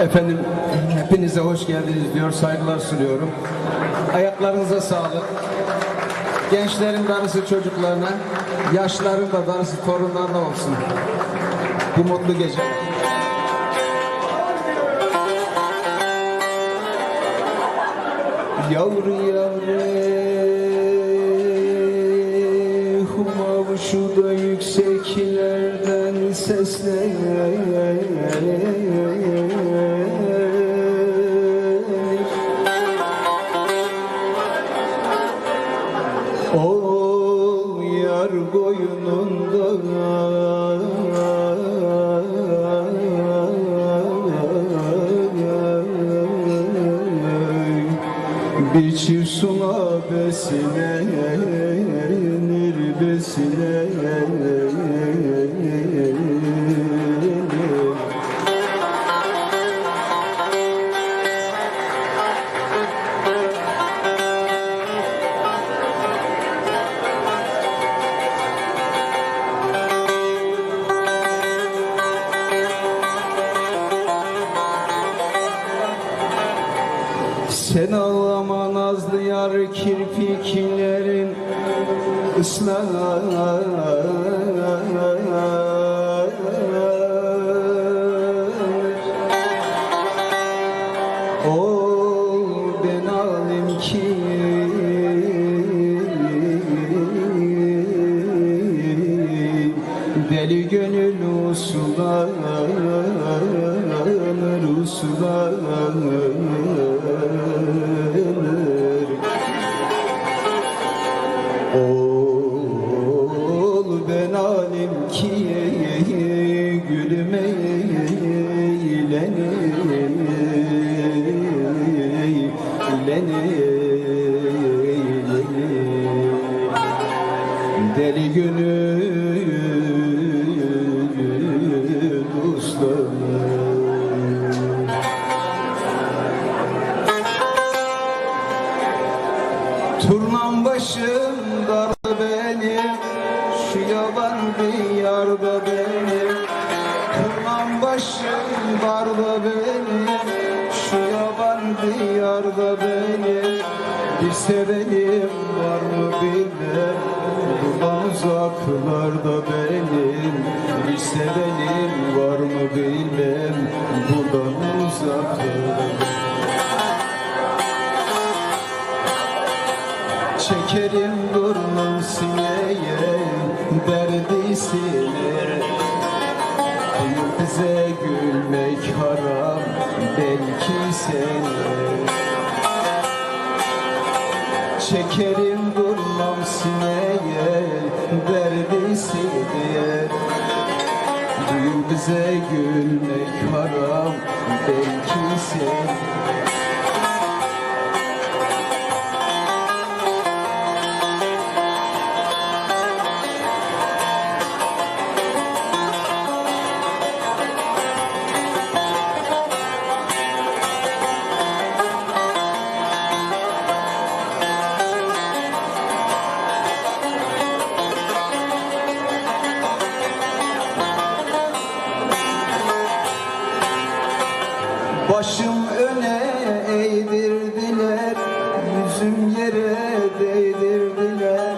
Efendim hepinize hoş geldiniz diyor, saygılar sunuyorum. Ayaklarınıza sağlık. Gençlerin darısı çocuklarına, yaşların da darısı torunlarına olsun. Bu mutlu gece. Yavru yavru Huma şu da yükseklerden seslenir Bir çift suna beslenir beslenir Sen nazlı yar kirpiklerin ki Deli gönül uslanır uslanır Ol ben alim ki gülme Deli gönül uslanır Turnam başım darda benim Şu yaban diyarda benim. Turnam başım darda benim Şu yaban diyarda benim. Bir sevenim var mı bilmem Buradan uzaklarda benim. Bir sevenim var mı bilmem Buradan uzaklarda Çekerim burnum sineye Derdi sine Bize gülmek haram Belki sene. Çekerim burnum sineye Derdi sine Duyun bize gülmek haram Belki sene Başım öne eğdirdiler Yüzüm yere değdirdiler.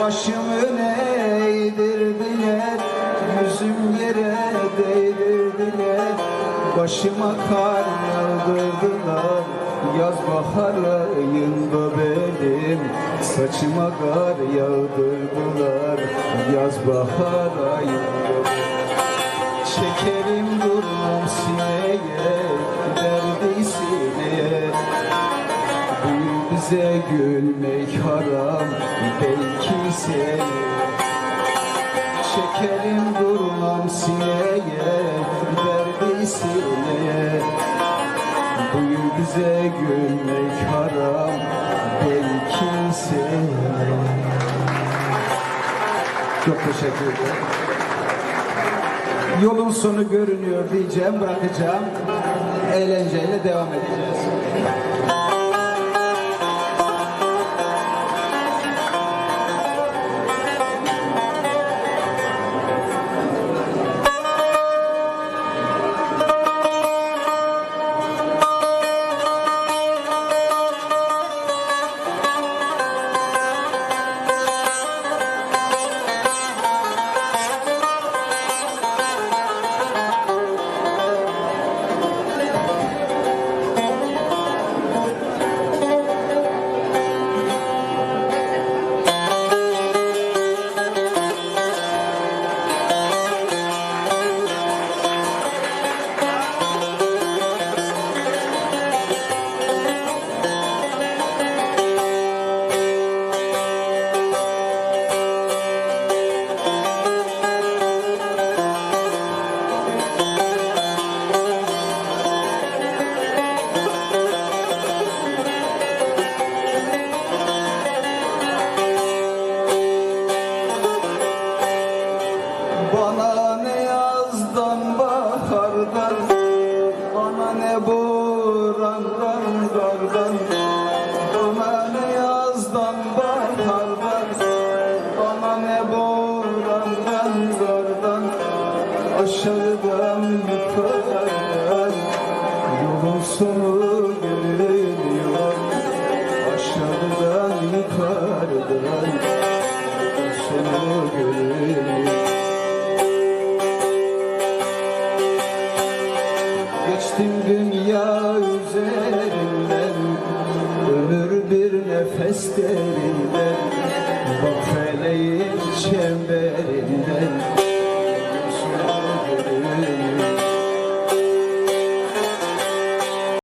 Başım öne eğdirdiler Yüzüm yere değdirdiler. Başıma kar yağdırdılar Yaz bahar ayında benim. Saçıma kar yağdırdılar Yaz bahar ayında Çekerim durmam sineye Derdi sineye. Buyur bize gülmek haram Belki seni Çekerim durmam sineye Derdi sineye. Buyur bize gülmek haram Belki seni Çok teşekkür ederim. Yolun sonu görünüyor diyeceğim, bırakacağım. Eğlenceyle devam edeceğiz. bahardan sonu gönlüm